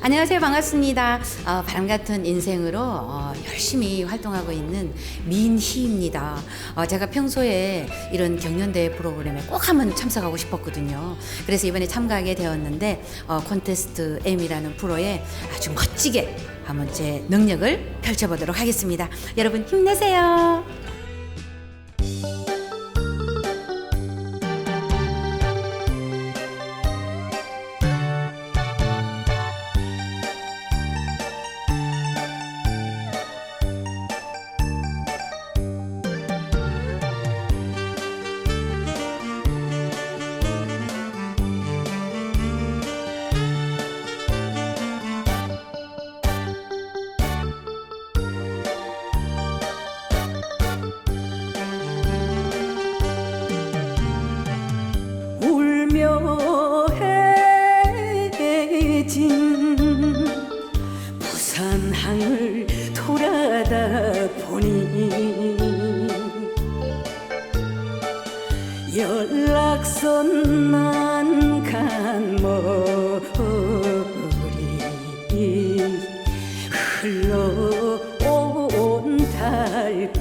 안녕하세요. 반갑습니다. 어, 바람 같은 인생으로 어, 열심히 활동하고 있는 민희입니다. 어, 제가 평소에 이런 경연대회 프로그램에 꼭 한번 참석하고 싶었거든요. 그래서 이번에 참가하게 되었는데 어, 콘테스트 M이라는 프로에 아주 멋지게 한번 제 능력을 펼쳐보도록 하겠습니다. 여러분 힘내세요. 부산항을 돌아다 보니 연락선 난간 머리 흘러온 달빛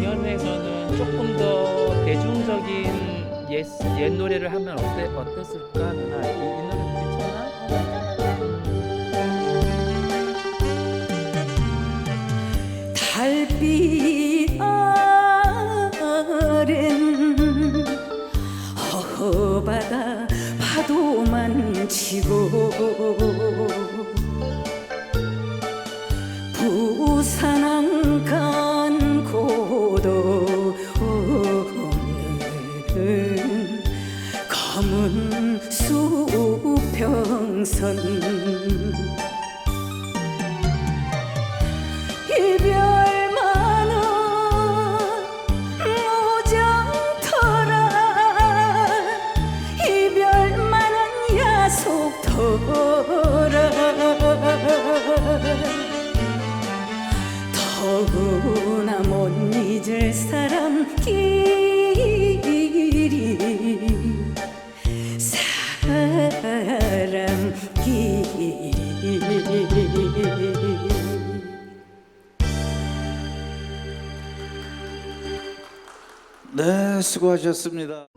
경연에서는 조금 더 대중적인 옛, 옛 노래를 하면 어때, 어땠을까 누나 이, 이 노래 괜찮나? 달빛 아랜 허허바다 파도만 치고 부산항 수평선. 이별만은 무정터라. 이별만은 야속터라. 더구나 못 잊을 사람끼 네, 수고하셨습니다.